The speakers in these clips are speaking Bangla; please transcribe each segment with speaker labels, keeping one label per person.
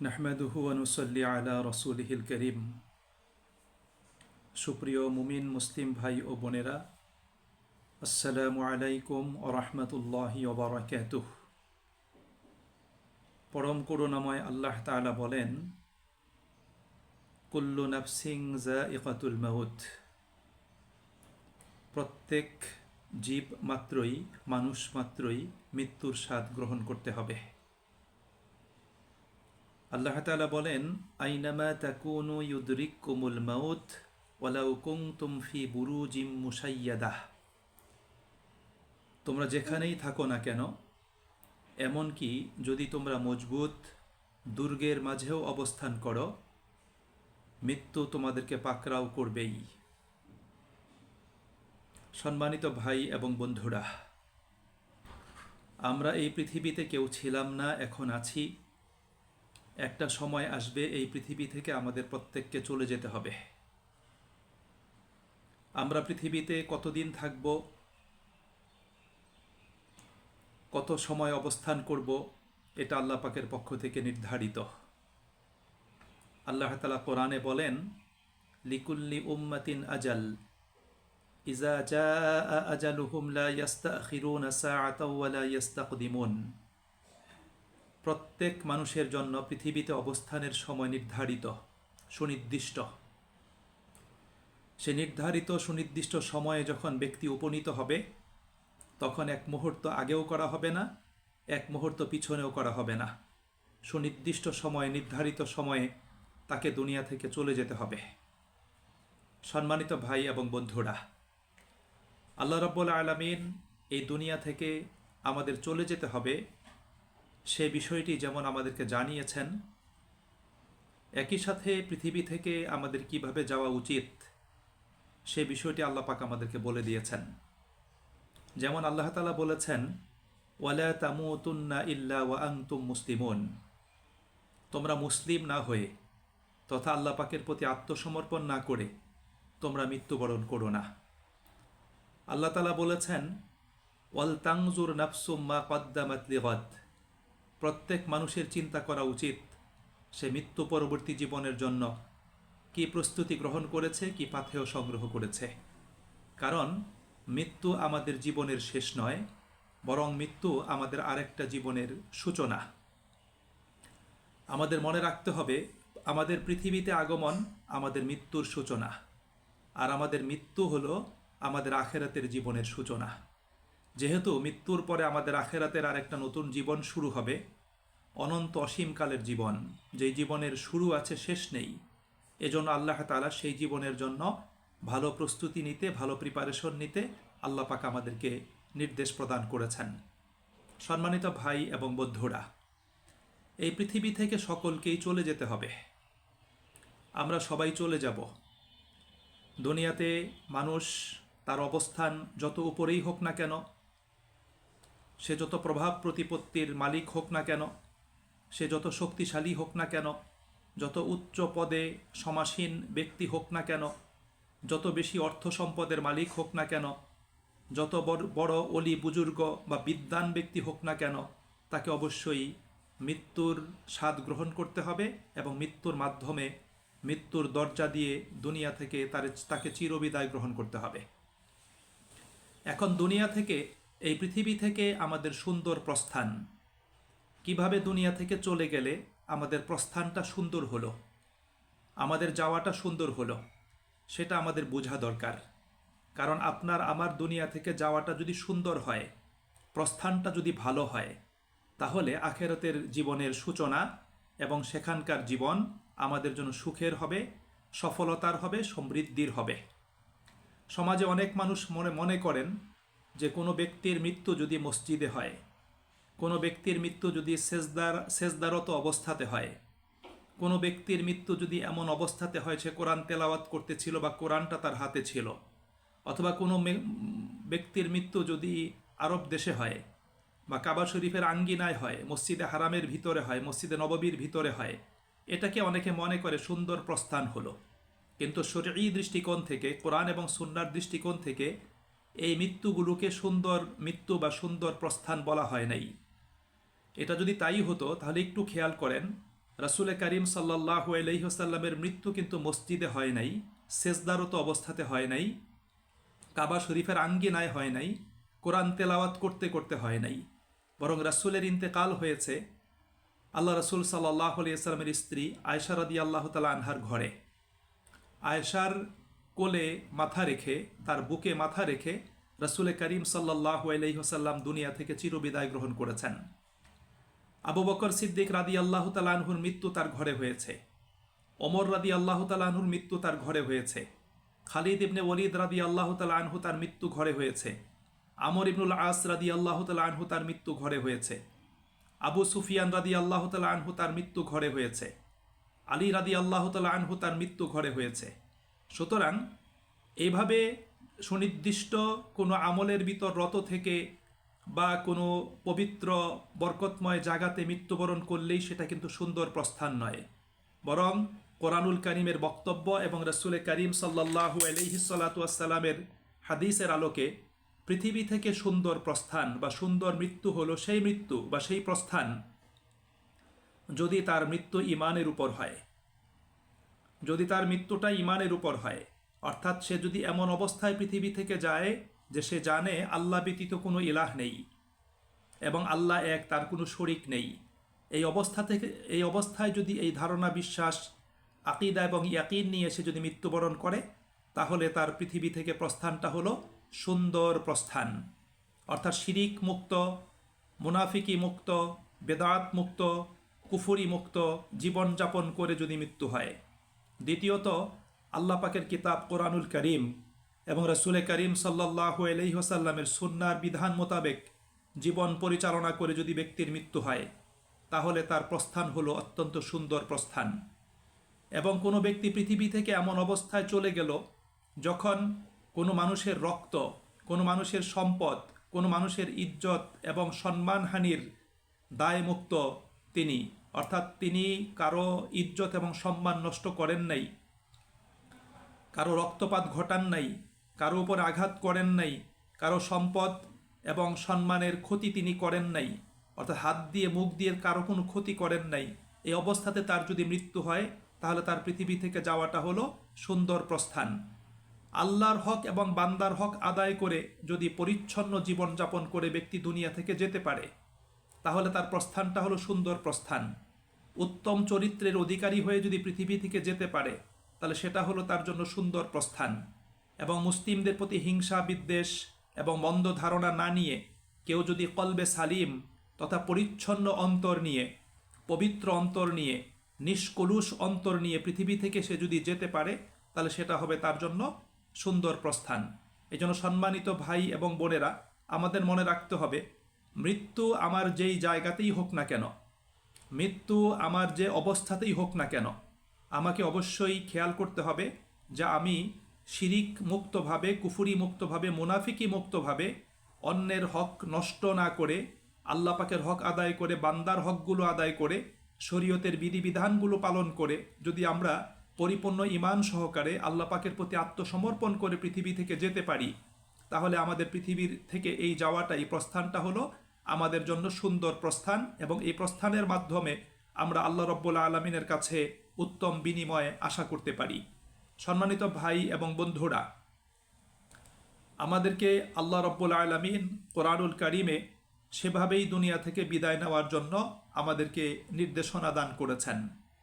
Speaker 1: নাহমাদুহু অনুসল্লি আলা রসুলহিল করিম। সুপ্রিয় মুমিন, মুসলিম ভাই ও বোনেরা, আসসালামু আলাইকুম ও রহমতুল্লাহি ওবরাকাতুহ পরম করুণাময় আল্লাহ তাআলা বলেন, কুল্লু নাফসিং জা ইকাতুল মাউত। প্রত্যেক জীব মাত্রই, মানুষ মাত্রই মৃত্যুর স্বাদ গ্রহণ করতে হবে। আল্লাহ তাআলা বলেন, আইনামা তাকুনু ইউদরিকুমুল মাউত ওয়ালাউ কুনতুম ফি বুরুজিম মুসাইয়াদাহ। তোমরা যেখানেই থাকো না কেন, এমনকি যদি তোমরা মজবুত দুর্গের মাঝেও অবস্থান করো, মৃত্যু তোমাদেরকে পাকড়াও করবেই। সম্মানিত ভাই এবং বন্ধুরা, আমরা এই পৃথিবীতে কেউ ছিলাম না, এখন আছি। একটা সময় আসবে, এই পৃথিবী থেকে আমাদের প্রত্যেককে চলে যেতে হবে। আমরা পৃথিবীতে কতদিন থাকব? কত সময় অবস্থান করব? এটা আল্লাহ পাকের পক্ষ থেকে নির্ধারিত। আল্লাহ তালা কোরআনে বলেন, লিকুল্লি উম্মাতিন আজাল। ইজা জা আজালুহুম লা ইয়াস্তাখিরুনা সাআতাও ওয়া লা ইয়াস্তাকদিমুন। প্রত্যেক মানুষের জন্য পৃথিবীতে অবস্থানের সময় নির্ধারিত, সুনির্দিষ্ট। সে নির্ধারিত, সুনির্দিষ্ট সময়ে যখন ব্যক্তি উপনীত হবে, তখন এক মুহূর্ত আগেও করা হবে না, এক মুহূর্ত পিছনেও করা হবে না। সুনির্দিষ্ট সময়ে, নির্ধারিত সময়ে তাকে দুনিয়া থেকে চলে যেতে হবে। সম্মানিত ভাই এবং বন্ধুরা, আল্লাহ রব্বুল আলমিন এই দুনিয়া থেকে আমাদের চলে যেতে হবে সে বিষয়টি যেমন আমাদেরকে জানিয়েছেন, একই সাথে পৃথিবী থেকে আমাদের কীভাবে যাওয়া উচিত, সে বিষয়টি আল্লাহ পাক আমাদেরকে বলে দিয়েছেন। যেমন আল্লাহ তালা বলেছেন, ওয়ালা তামুতুন্না ইল্লা ওয়া আংতুম মুসলিমুন। তোমরা মুসলিম না হয়ে, তথা আল্লাহ পাকের প্রতি আত্মসমর্পণ না করে, তোমরা মৃত্যুবরণ করো না। আল্লাহ তালা বলেছেন, ওয়াল তাংজুর নাফসুম্মা কদ্দামাত লিগদ। প্রত্যেক মানুষের চিন্তা করা উচিত সে মৃত্যু পরবর্তী জীবনের জন্য কি প্রস্তুতি গ্রহণ করেছে, কি পাথেয় সংগ্রহ করেছে। কারণ মৃত্যু আমাদের জীবনের শেষ নয়, বরং মৃত্যু আমাদের আরেকটা জীবনের সূচনা। আমাদের মনে রাখতে হবে, আমাদের পৃথিবীতে আগমন আমাদের মৃত্যুর সূচনা, আর আমাদের মৃত্যু হলো আমাদের আখেরাতের জীবনের সূচনা। যেহেতু মৃত্যুর পরে আমাদের আখেরাতের আরেকটা নতুন জীবন শুরু হবে, অনন্ত অসীমকালের জীবন, যেই জীবনের শুরু আছে শেষ নেই। এজন্য আল্লাহ তালা সেই জীবনের জন্য ভালো প্রস্তুতি নিতে, ভালো প্রিপারেশন নিতে আল্লাহ পাক আমাদেরকে নির্দেশ প্রদান করেছেন। সম্মানিত ভাই এবং বন্ধুরা, এই পৃথিবী থেকে সকলকেই চলে যেতে হবে। আমরা সবাই চলে যাব। দুনিয়াতে মানুষ তার অবস্থান যত উপরেই হোক না কেন সে যত প্রভাব প্রতিপত্তির মালিক হোক না কেন, সে যত শক্তিশালী হোক না কেন, যত উচ্চ পদে সমাসীন ব্যক্তি হোক না কেন, যত বেশি অর্থ সম্পদের মালিক হোক না কেন, যত বড় অলি বুজুর্গ বা বিদ্যান ব্যক্তি হোক না কেন, তাকে অবশ্যই মৃত্যুর স্বাদ গ্রহণ করতে হবে এবং মৃত্যুর মাধ্যমে মৃত্যুর দরজা দিয়ে দুনিয়া থেকে তার, তাকে চিরবিদায় গ্রহণ করতে হবে। এখন দুনিয়া থেকে এই পৃথিবী থেকে আমাদের সুন্দর প্রস্থান। কীভাবে দুনিয়া থেকে চলে গেলে আমাদের প্রস্থানটা সুন্দর হলো? আমাদের যাওয়াটা সুন্দর হলো, সেটা আমাদের বোঝা দরকার। কারণ আপনার, আমার দুনিয়া থেকে যাওয়াটা যদি সুন্দর হয়, প্রস্থানটা যদি ভালো হয়, তাহলে আখেরতের জীবনের সূচনা এবং সেখানকার জীবন আমাদের জন্য সুখের হবে, সফলতার হবে, সমৃদ্ধির হবে। সমাজে অনেক মানুষ মনে মনে করেন যে কোনো ব্যক্তির মৃত্যু যদি মসজিদে হয়, কোনো ব্যক্তির মৃত্যু যদি সেজদার, সেজদারত অবস্থাতে হয়, কোনো ব্যক্তির মৃত্যু যদি এমন অবস্থাতে হয় সে কোরআন তেলাওয়াত করতেছিল বা কোরআনটা তার হাতে ছিল, অথবা কোনো ব্যক্তির মৃত্যু যদি আরব দেশে হয় বা কাবা শরীফের আঙ্গিনায় হয়, মসজিদে হারামের ভিতরে হয়, মসজিদে নববীর ভিতরে হয়, এটাকে অনেকে মনে করে সুন্দর প্রস্থান হলো। কিন্তু শরী দৃষ্টিকোণ থেকে, কোরআন এবং সুন্নার দৃষ্টিকোণ থেকে এই মৃত্যুগুলোকে সুন্দর মৃত্যু বা সুন্দর প্রস্থান বলা হয় নাই। এটা যদি তাই হতো, তাহলে একটু খেয়াল করেন, রাসুলে করিম সাল্লাহ আলহিহসাল্লামের মৃত্যু কিন্তু মসজিদে হয় নাই, সেজদারত অবস্থাতে হয় নাই, কাবা শরীফের আঙ্গিনায় হয় নাই, কোরআন তেলাওয়াত করতে করতে হয় নাই। বরং রাসুলের ইন্তেকাল হয়েছে আল্লাহ রসুল সাল্লাহ আলিয়াল্লামের স্ত্রী আয়সা রদি আল্লাহ তালা আনহার ঘরে। আয়েশার কোলে মাথা রেখে, তার বুকে মাথা রেখে রসুল করিম সাল্লাহ আলহিহসাল্লাম দুনিয়া থেকে চিরবিদায় গ্রহণ করেছেন। আবু বকর সিদ্দিক রাদি আল্লাহ তালাহুর মৃত্যু তার ঘরে হয়েছে। অমর রাদি আল্লাহ তালাহুর মৃত্যু তার ঘরে হয়েছে। খালিদ ইবনে ওলিদ রাদি আল্লাহ তালাহু তার মৃত্যু ঘরে হয়েছে। আমর ইবনুল আস রাদি আল্লাহ তালাহু তার মৃত্যু ঘরে হয়েছে। আবু সুফিয়ান রাদি আল্লাহ তালাহু তার মৃত্যু ঘরে হয়েছে। আলী রাদি আল্লাহ তালাহু তার মৃত্যু ঘরে হয়েছে। সুতরাং এইভাবে সুনির্দিষ্ট কোনো আমলের ভিতর রত থেকে বা কোনো পবিত্র, বরকতময় জায়গাতে মৃত্যুবরণ করলেই সেটা কিন্তু সুন্দর প্রস্থান নয়। বরং কোরআনুল করিমের বক্তব্য এবং রসুলের করিম সাল্লাহু আলহিসাল্লাতুয়াসাল্লামের হাদিসের আলোকে পৃথিবী থেকে সুন্দর প্রস্থান বা সুন্দর মৃত্যু হলো সেই মৃত্যু বা সেই প্রস্থান যদি তার মৃত্যু ইমানের উপর হয়। যদি তার মৃত্যুটা ইমানের উপর হয়, অর্থাৎ সে যদি এমন অবস্থায় পৃথিবী থেকে যায় যে সে জানে আল্লাহ ব্যতীত কোনো ইলাহ নেই এবং আল্লাহ এক, তার কোনো শরিক নেই। এই অবস্থা থেকে, এই অবস্থায় যদি এই ধারণা বিশ্বাস, আকিদা এবং ইয়াকিন নিয়ে সে যদি মৃত্যুবরণ করে, তাহলে তার পৃথিবী থেকে প্রস্থানটা হলো সুন্দর প্রস্থান। অর্থাৎ শিরিক মুক্ত, মুনাফিকি মুক্ত, বেদাত মুক্ত, কুফুরি মুক্ত জীবনযাপন করে যদি মৃত্যু হয়। দ্বিতীয়ত, আল্লাহ পাকের কিতাব কোরআনুল করিম এবং রসুলে করিম সাল্লাহু আলহিহসাল্লামের সুন্নার বিধান মোতাবেক জীবন পরিচালনা করে যদি ব্যক্তির মৃত্যু হয়, তাহলে তার প্রস্থান হলো অত্যন্ত সুন্দর প্রস্থান। এবং কোনো ব্যক্তি পৃথিবী থেকে এমন অবস্থায় চলে গেল যখন কোনো মানুষের রক্ত, কোনো মানুষের সম্পদ, কোনো মানুষের ইজ্জত এবং সম্মানহানির দায়মুক্ত তিনি। অর্থাৎ তিনি কারও ইজ্জত এবং সম্মান নষ্ট করেন নাই, কারও রক্তপাত ঘটান নাই, কারও উপর আঘাত করেন নাই, কারও সম্পদ এবং সম্মানের ক্ষতি তিনি করেন নাই, অর্থাৎ হাত দিয়ে, মুখ দিয়ে কারও কোনো ক্ষতি করেন নাই। এই অবস্থাতে তার যদি মৃত্যু হয়, তাহলে তার পৃথিবী থেকে যাওয়াটা হলো সুন্দর প্রস্থান। আল্লাহর হক এবং বান্দার হক আদায় করে যদি পরিচ্ছন্ন জীবনযাপন করে ব্যক্তি দুনিয়া থেকে যেতে পারে, তাহলে তার প্রস্থানটা হলো সুন্দর প্রস্থান। উত্তম চরিত্রের অধিকারী হয়ে যদি পৃথিবী থেকে যেতে পারে, তাহলে সেটা হলো তার জন্য সুন্দর প্রস্থান। এবং মুসলিমদের প্রতি হিংসা, বিদ্বেষ এবং মন্দ ধারণা না নিয়ে কেউ যদি কলবে সালিম তথা পরিচ্ছন্ন অন্তর নিয়ে, পবিত্র অন্তর নিয়ে, নিষ্কলুষ অন্তর নিয়ে পৃথিবী থেকে সে যদি যেতে পারে, তাহলে সেটা হবে তার জন্য সুন্দর প্রস্থান। এই জন্য সম্মানিত ভাই এবং বোনেরা, আমাদের মনে রাখতে হবে, মৃত্যু আমার যেই জায়গাতেই হোক না কেন মৃত্যু আমার যে অবস্থাতেই হোক না কেন, আমাকে অবশ্যই খেয়াল করতে হবে যা আমি শিরিক মুক্তভাবে, কুফুরি মুক্তভাবে, মুনাফিকি মুক্তভাবে অন্যের হক নষ্ট না করে, আল্লাহ পাকের হক আদায় করে, বান্দার হকগুলো আদায় করে, শরীয়তের বিধিবিধানগুলো পালন করে, যদি আমরা পরিপূর্ণ ইমান সহকারে আল্লাহ পাকের প্রতি আত্মসমর্পণ করে পৃথিবী থেকে যেতে পারি, তাহলে আমাদের পৃথিবীর থেকে এই যাওয়াটা এই প্রস্থানটা হলো আমাদের জন্য সুন্দর প্রস্থান এবং এই প্রস্থানের মাধ্যমে আমরা আল্লাহ রব্বুল্লা আলমিনের কাছে উত্তম বিনিময়ে আশা করতে পারি। সম্মানিত ভাই এবং বন্ধুরা, আমাদেরকে আল্লাহ রব্বুল আলমিন কোরআনুল করিমে সেভাবেই দুনিয়া থেকে বিদায় নেওয়ার জন্য আমাদেরকে নির্দেশনা দান করেছেন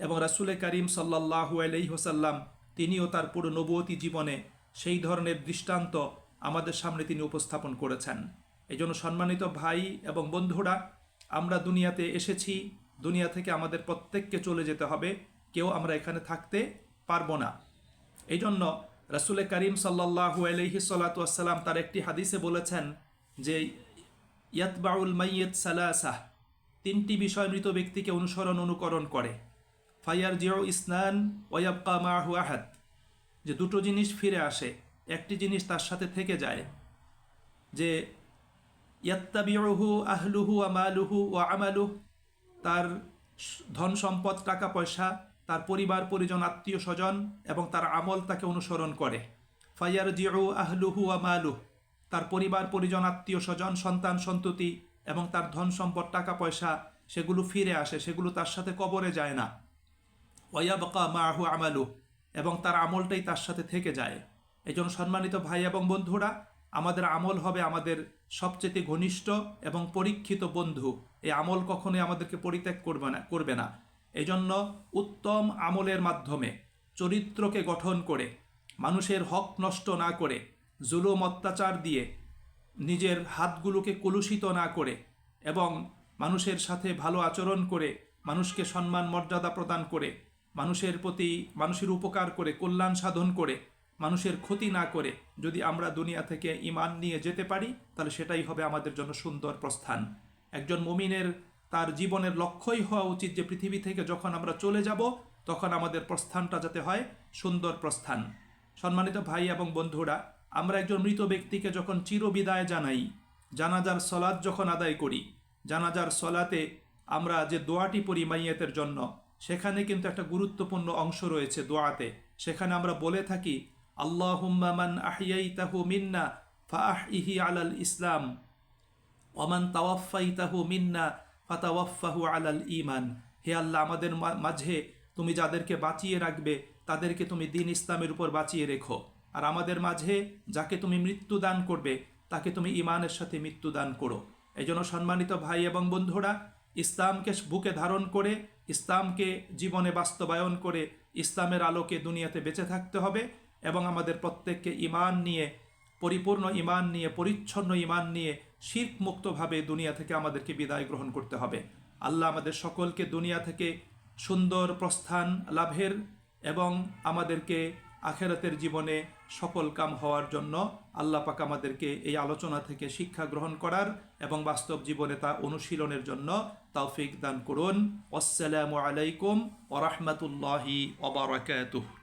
Speaker 1: এবং রাসুলে করিম সাল্লাহু আলহিহসাল্লাম তিনিও তার পুরো নবতী জীবনে সেই ধরনের দৃষ্টান্ত আমাদের সামনে তিনি উপস্থাপন করেছেন। এই জন্য সম্মানিত ভাই এবং বন্ধুরা, আমরা দুনিয়াতে এসেছি, দুনিয়া থেকে আমাদের প্রত্যেককে চলে যেতে হবে, কেউ আমরা এখানে থাকতে পারব না। এই জন্য রাসুলে করিম সাল্লাহু আলহি সাল্লাতাম তার একটি হাদিসে বলেছেন যে, ইয়াতবাউল মাইয়ত সালাসাহ, তিনটি বিষয় মৃত ব্যক্তিকে অনুসরণ অনুকরণ করে। ফায়ার জিও ইসনান ওয়াবকা মাহু আহাদ, যে দুটো জিনিস ফিরে আসে, একটি জিনিস তার সাথে থেকে যায়, যে ইয়াত্তাবিউহু আহলুহু আমালুহু ও আমালুহ, তার ধন সম্পদ, টাকা, পয়সা, তার পরিবার, পরিজন, আত্মীয়, স্বজন এবং তার আমল তাকে অনুসরণ করে। ফাইয়ার জিউ আহলুহু আমালুহ তার পরিবার, পরিজন, আত্মীয়, স্বজন, সন্তান, সন্ততি এবং তার ধন সম্পদ, টাকা, পয়সা, সেগুলো ফিরে আসে, সেগুলো তার সাথে কবরে যায় না। ওয়াবকা মাহু আমালু এবং তার আমলটাই তার সাথে থেকে যায়। এই জন্য সম্মানিত ভাই এবং বন্ধুরা, আমাদের আমল হবে আমাদের সবচেয়ে ঘনিষ্ঠ এবং পরীক্ষিত বন্ধু। এই আমল কখনোই আমাদেরকে পরিত্যাগ করবে না করবে না। এই জন্য উত্তম আমলের মাধ্যমে চরিত্রকে গঠন করে, মানুষের হক নষ্ট না করে, জুলুম, অত্যাচার দিয়ে নিজের হাতগুলোকে কলুষিত না করে এবং মানুষের সাথে ভালো আচরণ করে, মানুষকে সম্মান, মর্যাদা প্রদান করে, মানুষের প্রতি, মানুষের উপকার করে, কল্যাণ সাধন করে মানুষের ক্ষতি না করে যদি আমরা দুনিয়া থেকে ইমান নিয়ে যেতে পারি, তাহলে সেটাই হবে আমাদের জন্য সুন্দর প্রস্থান। একজন মুমিনের তার জীবনের লক্ষ্যই হওয়া উচিত যে পৃথিবী থেকে যখন আমরা চলে যাব, তখন আমাদের প্রস্থানটা যাতে হয় সুন্দর প্রস্থান। সম্মানিত ভাই এবং বন্ধুরা, আমরা একজন মৃত ব্যক্তিকে যখন চিরবিদায় জানাই, জানাজার সলাদ যখন আদায় করি, জানাজার সলাতে আমরা যে দোয়াটি পড়ি মাইয়াতের জন্য, সেখানে কিন্তু একটা গুরুত্বপূর্ণ অংশ রয়েছে দোয়াতে। সেখানে আমরা বলে থাকি আল্লাহ মান আহিয়াইতাহু মিন্না ফাহ ইহি আলাল ইসলাম ওমান তাওয়াফাইতাহু মিন্না ফাতাওয়াফাহু আলাল ইমান হে আল্লাহ, আমাদের মাঝে তুমি যাদেরকে বাঁচিয়ে রাখবে, তাদেরকে তুমি দিন ইসলামের উপর বাঁচিয়ে রেখো। আর আমাদের মাঝে যাকে তুমি মৃত্যু দান করবে, তাকে তুমি ইমানের সাথে মৃত্যু দান করো। জন্য সম্মানিত ভাই এবং বন্ধুরা, ইসলামকে বুকে ধারণ করে, ইসলামকে জীবনে বাস্তবায়ন করে, ইসলামের আলোকে দুনিয়াতে বেঁচে থাকতে হবে। এবং আমাদের প্রত্যেককে ইমান নিয়ে, পরিপূর্ণ ইমান নিয়ে, পরিচ্ছন্ন ইমান নিয়ে শির্ক মুক্তভাবে দুনিয়া থেকে আমাদেরকে বিদায় গ্রহণ করতে হবে। আল্লাহ আমাদের সকলকে দুনিয়া থেকে সুন্দর প্রস্থান লাভের এবং আমাদেরকে আখেরাতের জীবনে সফল কাম হওয়ার জন্য আল্লাহ পাক আমাদেরকে এই আলোচনা থেকে শিক্ষা গ্রহণ করার এবং বাস্তব জীবনে তা অনুশীলনের জন্য তৌফিক দান করুন। আসসালামু আলাইকুম ওরহমতুল্লাহি ওবরাকাতুহ